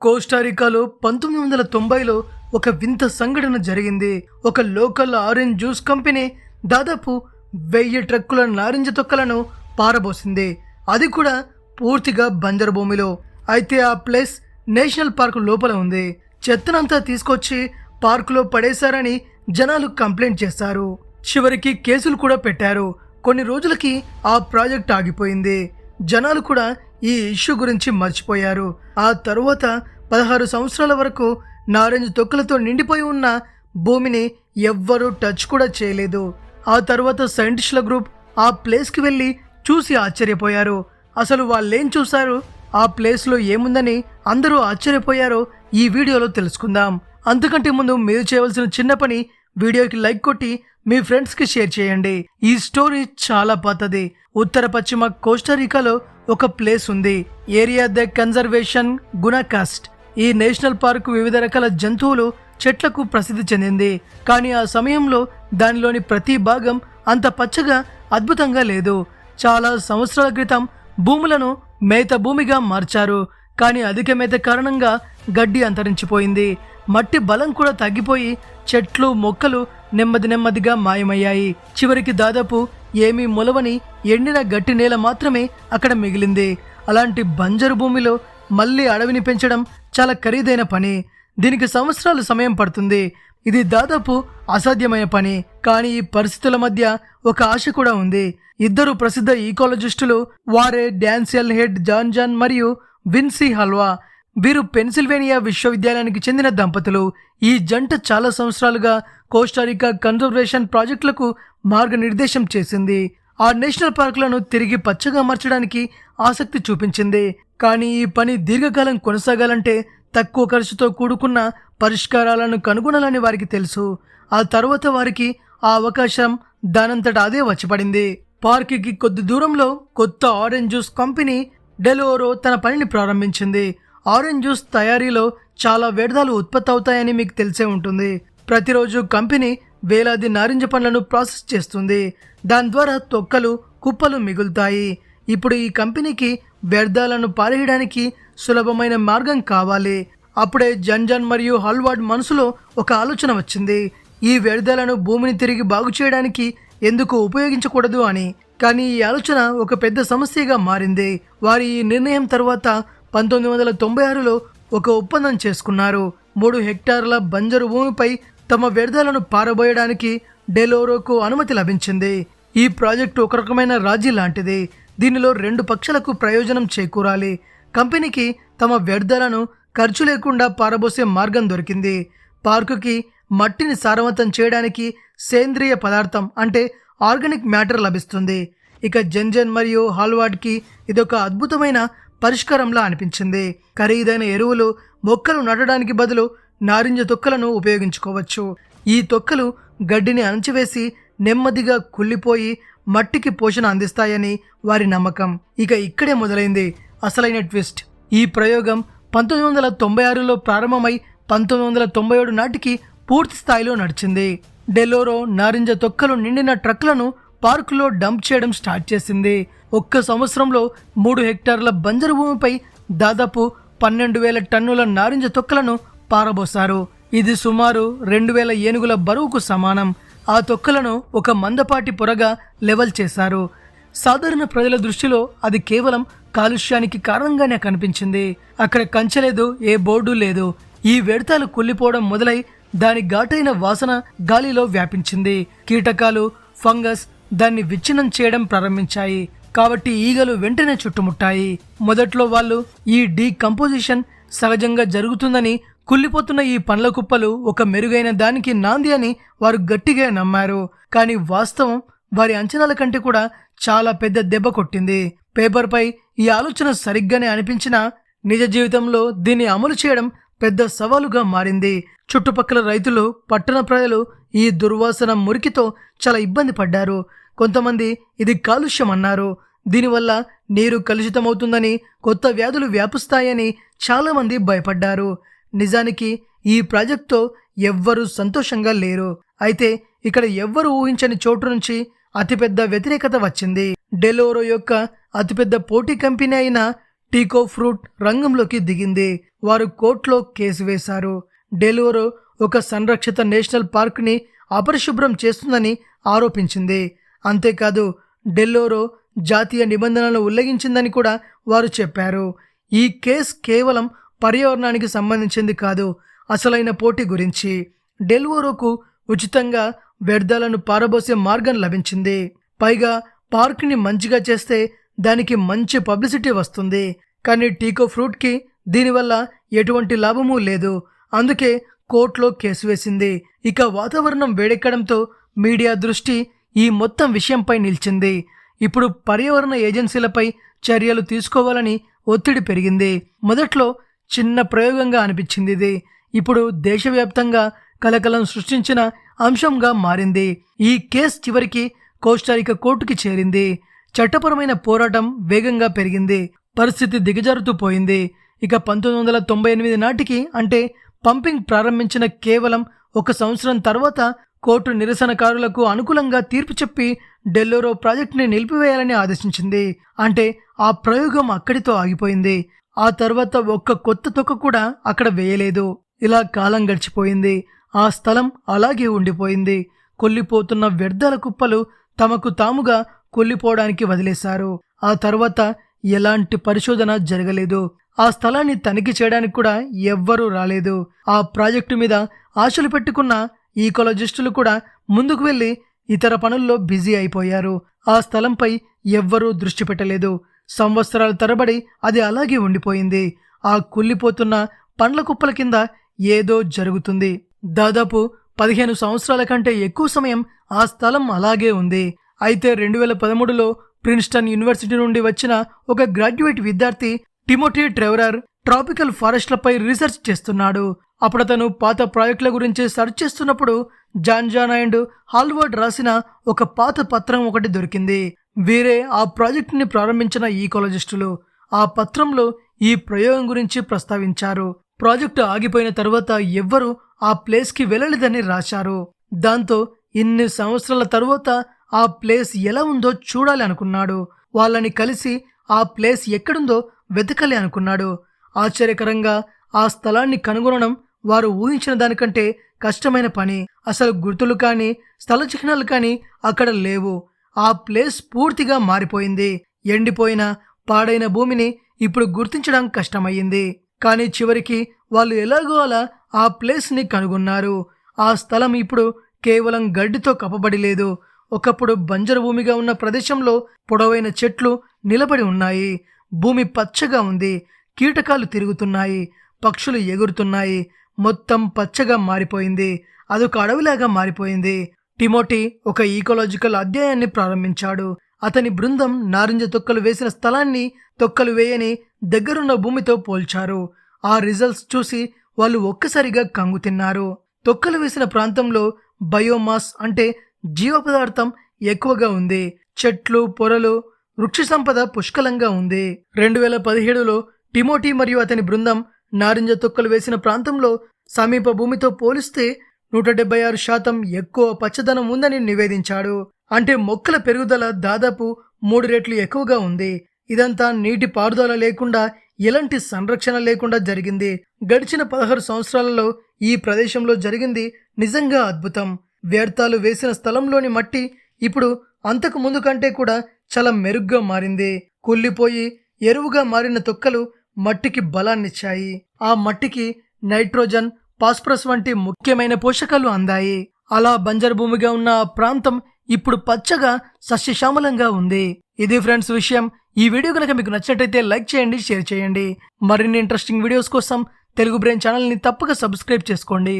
కోస్టారికాలో పంతొమ్మిది వందల తొంభైలో ఒక వింత సంఘటన జరిగింది. ఒక లోకల్ ఆరెంజ్ జ్యూస్ కంపెనీ దాదాపు వెయ్యి ట్రక్కుల నారింజ తొక్కలను పారబోసింది. అది కూడా పూర్తిగా బంజరు భూమిలో. అయితే ఆ ప్లేస్ నేషనల్ పార్క్ లోపల ఉంది. చెత్తనంతా తీసుకొచ్చి పార్కులో పడేశారని జనాలు కంప్లైంట్ చేశారు. చివరికి కేసులు కూడా పెట్టారు. కొన్ని రోజులకి ఆ ప్రాజెక్ట్ ఆగిపోయింది. జనాలు కూడా ఈ ఇష్యూ గురించి మర్చిపోయారు. ఆ తరువాత పదహారు సంవత్సరాల వరకు నారింజ తొక్కులతో నిండిపోయి ఉన్న భూమిని ఎవ్వరూ టచ్ కూడా చేయలేదు. ఆ తర్వాత సైంటిస్టుల గ్రూప్ ఆ ప్లేస్కి వెళ్ళి చూసి ఆశ్చర్యపోయారు. అసలు వాళ్ళేం చూశారు? ఆ ప్లేస్లో ఏముందని అందరూ ఆశ్చర్యపోయారో ఈ వీడియోలో తెలుసుకుందాం. అంతకంటే ముందు మీరు చేయవలసిన చిన్న పని వీడియోకి లైక్ కొట్టి మీ ఫ్రెండ్స్కి షేర్ చేయండి. ఈ స్టోరీ చాలా పాతది. ఉత్తర పశ్చిమ కోస్టారికాలో ఒక ప్లేస్ ఉంది. Area the conservation Guanacaste. ఈ నేషనల్ పార్క్ వివిధ రకాల జంతువులు చెట్లకు ప్రసిద్ధి చెందింది. కానీ ఆ సమయంలో దానిలోని ప్రతి భాగం అంత పచ్చగా అద్భుతంగా లేదు. చాలా సంవత్సరాల క్రితం భూములను మేత భూమిగా మార్చారు. కానీ అధిక మేత కారణంగా గడ్డి అంతరించిపోయింది. మట్టి బలం కూడా తగ్గిపోయి చెట్లు మొక్కలు నెమ్మది నెమ్మదిగా మాయమయ్యాయి. చివరికి దాదాపు ఏమీ మొలవని ఎండిన గట్టి నేల మాత్రమే అక్కడ మిగిలింది. అలాంటి బంజరు భూమిలో మళ్ళీ అడవిని పెంచడం చాలా ఖరీదైన పని. దీనికి సంవత్సరాలు సమయం పడుతుంది. ఇది దాదాపు అసాధ్యమైన పని. కానీ ఈ పరిస్థితుల మధ్య ఒక ఆశ కూడా ఉంది. ఇద్దరు ప్రసిద్ధ ఈకాలజిస్టులు వారే డాన్సియల్ హెడ్ జాన్ జాన్ మరియు విన్సీ హల్వా. వీరు పెన్సిల్వేనియా విశ్వవిద్యాలయానికి చెందిన దంపతులు. ఈ జంట చాలా సంవత్సరాలుగా కోస్టారికా కన్జర్వేషన్ ప్రాజెక్టులకు మార్గనిర్దేశం చేసింది. ఆ నేషనల్ పార్కులను తిరిగి పచ్చగా మార్చడానికి ఆసక్తి చూపించింది. కానీ ఈ పని దీర్ఘకాలం కొనసాగాలంటే తక్కువ ఖర్చుతో కూడుకున్న పరిష్కారాలను కనుగొనాలని వారికి తెలుసు. ఆ తర్వాత వారికి ఆ అవకాశం దానంతట అదే వచ్చిపడింది పార్కుకి కొద్ది దూరంలో కొత్త ఆరెంజ్ జ్యూస్ కంపెనీ డెలోరో తన పనిని ప్రారంభించింది. ఆరెంజ్ జ్యూస్ తయారీలో చాలా వ్యర్థాలు ఉత్పత్తి అవుతాయని మీకు తెలిసే ఉంటుంది. ప్రతిరోజు కంపెనీ వేలాది నారింజ పండ్లను ప్రాసెస్ చేస్తుంది. దాని ద్వారా తొక్కలు కుప్పలు మిగులుతాయి. ఇప్పుడు ఈ కంపెనీకి వ్యర్థాలను పారేయడానికి సులభమైన మార్గం కావాలి. అప్పుడే జన్జన్ మరియు హల్వార్డ్ మనసులో ఒక ఆలోచన వచ్చింది. ఈ వ్యర్థాలను భూమిని తిరిగి బాగు చేయడానికి ఎందుకు ఉపయోగించకూడదు అని. కానీ ఈ ఆలోచన ఒక పెద్ద సమస్యగా మారింది. వారి ఈ నిర్ణయం తర్వాత పంతొమ్మిది వందల తొంభై ఆరులో ఒక ఒప్పందం చేసుకున్నారు. మూడు హెక్టార్ల బంజరు భూమిపై తమ వ్యర్థాలను పారబోయడానికి డెలోరోకు అనుమతి లభించింది. ఈ ప్రాజెక్టు ఒక రకమైన రాజీ లాంటిది. దీనిలో రెండు పక్షాలకు ప్రయోజనం చేకూరాలి. కంపెనీకి తమ వ్యర్థాలను ఖర్చు లేకుండా పారబోసే మార్గం దొరికింది. పార్కుకి మట్టిని సారవంతం చేయడానికి సేంద్రియ పదార్థం అంటే ఆర్గానిక్ మ్యాటర్ లభిస్తుంది. ఇక జెన్జెన్ మరియు హాల్వార్డ్కి ఇదొక అద్భుతమైన పరిష్కారంలా అనిపించింది. ఖరీదైన ఎరువులు మొక్కలు నాటడానికి బదులు నారింజ తొక్కలను ఉపయోగించుకోవచ్చు. ఈ తొక్కలు గడ్డిని అణచివేసి నెమ్మదిగా కుళ్ళిపోయి మట్టికి పోషణ అందిస్తాయని వారి నమ్మకం. ఇక ఇక్కడే మొదలైంది అసలైన ట్విస్ట్. ఈ ప్రయోగం పంతొమ్మిది వందల తొంభై ఆరులో ప్రారంభమై పంతొమ్మిది వందల తొంభై ఏడు నాటికి పూర్తి స్థాయిలో నడిచింది. డెలోరో నారింజ తొక్కలు నిండిన ట్రక్లను పార్కులో డంప్ చేయడం స్టార్ట్ చేసింది. ఒక్క సంవత్సరంలో మూడు హెక్టార్ల బంజరు భూమిపై దాదాపు పన్నెండు వేల టన్నుల నారింజ తొక్కలను పారబోసారు ఇది సుమారు రెండు వేల ఏనుగుల బరువుకు సమానం. ఆ తొక్కలను ఒక మందపాటి పొరగా లెవెల్ చేశారు. సాధారణ ప్రజల దృష్టిలో అది కేవలం కాలుష్యానికి కారణంగానే కనిపించింది. అక్కడ కంచలేదు ఏ బోర్డు లేదు. ఈ వ్యర్థాలు కుళ్ళిపోవడం మొదలై దాని ఘాటైన వాసన గాలిలో వ్యాపించింది. కీటకాలు ఫంగస్ దాన్ని విచ్ఛిన్నం చేయడం ప్రారంభించాయి. కాబట్టి ఈగలు వెంటనే చుట్టుముట్టాయి. మొదట్లో వాళ్ళు ఈ డీకంపోజిషన్ సహజంగా జరుగుతుందని కుళ్ళిపోతున్న ఈ పండ్ల కుప్పలు ఒక మెరుగైన దానికి నాంది అని వారు గట్టిగా నమ్మారు. కానీ వాస్తవం వారి అంచనాల కంటే కూడా చాలా పెద్ద దెబ్బ కొట్టింది. పేపర్పై ఈ ఆలోచన సరిగ్గానే అనిపించినా నిజ జీవితంలో దీన్ని అమలు చేయడం పెద్ద సవాలుగా మారింది. చుట్టుపక్కల రైతులు పట్టణ ప్రజలు ఈ దుర్వాసన మురికితో చాలా ఇబ్బంది పడ్డారు. కొంతమంది ఇది కాలుష్యం అన్నారు. దీనివల్ల నీరు కలుషితమవుతుందని కొత్త వ్యాధులు వ్యాపిస్తాయని చాలామంది భయపడ్డారు. నిజానికి ఈ ప్రాజెక్టుతో ఎవ్వరూ సంతోషంగా లేరు. అయితే ఇక్కడ ఎవ్వరు ఊహించని చోటు నుంచి అతిపెద్ద వ్యతిరేకత వచ్చింది. డెలోరో యొక్క అతిపెద్ద పోటీ కంపెనీ అయిన టీకో ఫ్రూట్ రంగంలోకి దిగింది. వారు కోర్టులో కేసు వేశారు. డెలివరో ఒక సంరక్షిత నేషనల్ పార్క్ని అపరిశుభ్రం చేస్తుందని ఆరోపించింది. అంతేకాదు డెల్లోరో జాతీయ నిబంధనలను ఉల్లంఘించిందని కూడా వారు చెప్పారు. ఈ కేసు కేవలం పర్యావరణానికి సంబంధించింది కాదు అసలైన పోటీ గురించి. డెల్వోరోకు ఉచితంగా వ్యర్థాలను పారబోసే మార్గం లభించింది. పైగా పార్క్ని మంచిగా చేస్తే దానికి మంచి పబ్లిసిటీ వస్తుంది. కానీ టీకో ఫ్రూట్కి దీనివల్ల ఎటువంటి లాభమూ లేదు. అందుకే కోర్టులో కేసు వేసింది. ఇక వాతావరణం వేడెక్కడంతో మీడియా దృష్టి ఈ మొత్తం విషయంపై నిలిచింది. ఇప్పుడు పర్యావరణ ఏజెన్సీలపై చర్యలు తీసుకోవాలని ఒత్తిడి పెరిగింది. మొదట్లో చిన్న ప్రయోగంగా అనిపించింది ఇది. ఇప్పుడు దేశవ్యాప్తంగా కలకలం సృష్టించిన అంశంగా మారింది. ఈ కేసు చివరికి కోస్టారిక కోర్టుకి చేరింది. చట్టపరమైన పోరాటం వేగంగా పెరిగింది. పరిస్థితి దిగజారుతూ పోయింది. ఇక పంతొమ్మిది వందల తొంభై ఎనిమిది నాటికి అంటే పంపింగ్ ప్రారంభించిన కేవలం ఒక సంవత్సరం తర్వాత కోర్టు నిరసనకారులకు అనుకూలంగా తీర్పు చెప్పి డెల్లోరో ప్రాజెక్టుని నిలిపివేయాలని ఆదేశించింది. అంటే ఆ ప్రయోగం అక్కడితో ఆగిపోయింది. ఆ తర్వాత ఒక్క కొత్త తొక్క కూడా అక్కడ వేయలేదు. ఇలా కాలం గడిచిపోయింది. ఆ స్థలం అలాగే ఉండిపోయింది. కొల్లిపోతున్న వ్యర్థాల కుప్పలు తమకు తాముగా కొల్లిపోవడానికి వదిలేశారు. ఆ తర్వాత ఎలాంటి పరిశోధన జరగలేదు. ఆ స్థలాన్ని తనిఖీ చేయడానికి కూడా ఎవ్వరూ రాలేదు. ఆ ప్రాజెక్టు మీద ఆశలు పెట్టుకున్న ఈకోలజిస్టులు కూడా ముందుకు వెళ్ళి ఇతర పనుల్లో బిజీ అయిపోయారు. ఆ స్థలంపై ఎవ్వరూ దృష్టి పెట్టలేదు. సంవత్సరాల తరబడి అది అలాగే ఉండిపోయింది. ఆ కుళ్ళిపోతున్న పండ్ల కుప్పల కింద ఏదో జరుగుతుంది. దాదాపు పదిహేను సంవత్సరాల కంటే ఎక్కువ సమయం ఆ స్థలం అలాగే ఉంది. అయితే రెండు వేల పదమూడులో ప్రిన్స్టన్ యూనివర్సిటీ నుండి వచ్చిన ఒక గ్రాడ్యుయేట్ విద్యార్థి టిమోటీ ట్రెవరర్ ట్రాపికల్ ఫారెస్ట్లపై రీసెర్చ్ చేస్తున్నాడు. అప్పుడు అతను పాత ప్రాజెక్టుల గురించి సెర్చ్ చేస్తున్నప్పుడు జాన్ జాన్ అండ్ హాల్వర్డ్ రాసిన ఒక పాత పత్రం ఒకటి దొరికింది. వీరే ఆ ప్రాజెక్టుని ప్రారంభించిన ఈకాలజిస్టులు ఆ పత్రంలో ఈ ప్రయోగం గురించి ప్రస్తావించారు. ప్రాజెక్టు ఆగిపోయిన తర్వాత ఎవ్వరూ ఆ ప్లేస్కి వెళ్ళలేదని రాశారు. దాంతో ఇన్ని సంవత్సరాల తరువాత ఆ ప్లేస్ ఎలా ఉందో చూడాలి అనుకున్నాడు వాళ్ళని కలిసి ఆ ప్లేస్ ఎక్కడుందో వెతకాలి అనుకున్నాడు. ఆశ్చర్యకరంగా ఆ స్థలాన్ని కనుగొనడం వారు ఊహించిన దానికంటే కష్టమైన పని. అసలు గుర్తులు కానీ స్థల చిహ్నాలు కానీ అక్కడ లేవు. ఆ ప్లేస్ పూర్తిగా మారిపోయింది. ఎండిపోయిన పాడైన భూమిని ఇప్పుడు గుర్తించడం కష్టమయ్యింది. కానీ చివరికి వాళ్ళు ఎలాగో అలా ఆ ప్లేస్ని కనుగొన్నారు. ఆ స్థలం ఇప్పుడు కేవలం గడ్డితో కప్పబడి లేదు. ఒకప్పుడు బంజరు భూమిగా ఉన్న ప్రదేశంలో పొడవైన చెట్లు నిలబడి ఉన్నాయి. భూమి పచ్చగా ఉంది కీటకాలు తిరుగుతున్నాయి పక్షులు ఎగురుతున్నాయి మొత్తం పచ్చగా మారిపోయింది అదొక అడవిలాగా మారిపోయింది. టిమోటీ ఒక ఈకోలాజికల్ అధ్యాయాన్ని ప్రారంభించాడు. అతని బృందం నారింజ తొక్కలు వేసిన స్థలాన్ని తొక్కలు వేయని దగ్గరున్న భూమితో పోల్చారు. ఆ రిజల్ట్స్ చూసి వాళ్ళు ఒక్కసారిగా కంగు తిన్నారు. తొక్కలు వేసిన ప్రాంతంలో బయోమాస్ అంటే జీవ పదార్థం ఎక్కువగా ఉంది. చెట్లు పొరలు వృక్ష సంపద పుష్కలంగా ఉంది. రెండు వేల పదిహేడులో టిమోటీ మరియు అతని బృందం నారింజ తొక్కలు వేసిన ప్రాంతంలో సమీప భూమితో పోలిస్తే నూట డెబ్బై ఆరు శాతం ఎక్కువ పచ్చదనం ఉందని నివేదించాడు. అంటే మొక్కల పెరుగుదల దాదాపు మూడు రెట్లు ఎక్కువగా ఉంది. ఇదంతా నీటి పారుదల లేకుండా ఎలాంటి సంరక్షణ లేకుండా జరిగింది. గడిచిన పదహారు సంవత్సరాలలో ఈ ప్రదేశంలో జరిగింది నిజంగా అద్భుతం. వ్యర్థాలు వేసిన స్థలంలోని మట్టి ఇప్పుడు అంతకు ముందు కంటే కూడా చాలా మెరుగ్గా మారింది. కుళ్ళిపోయి ఎరువుగా మారిన తొక్కలు మట్టికి బలాన్నిచ్చాయి. ఆ మట్టికి నైట్రోజన్ పాస్పరస్ వంటి ముఖ్యమైన పోషకాలు అందాయి. అలా బంజరు భూమిగా ఉన్న ఆ ప్రాంతం ఇప్పుడు పచ్చగా సస్యశ్యామలంగా ఉంది. ఇది ఫ్రెండ్స్ విషయం. ఈ వీడియో కనుక మీకు నచ్చినట్టయితే లైక్ చేయండి షేర్ చేయండి. మరిన్ని ఇంట్రెస్టింగ్ వీడియోస్ కోసం తెలుగు బ్రెయిన్ ఛానల్ని తప్పక సబ్స్క్రైబ్ చేసుకోండి.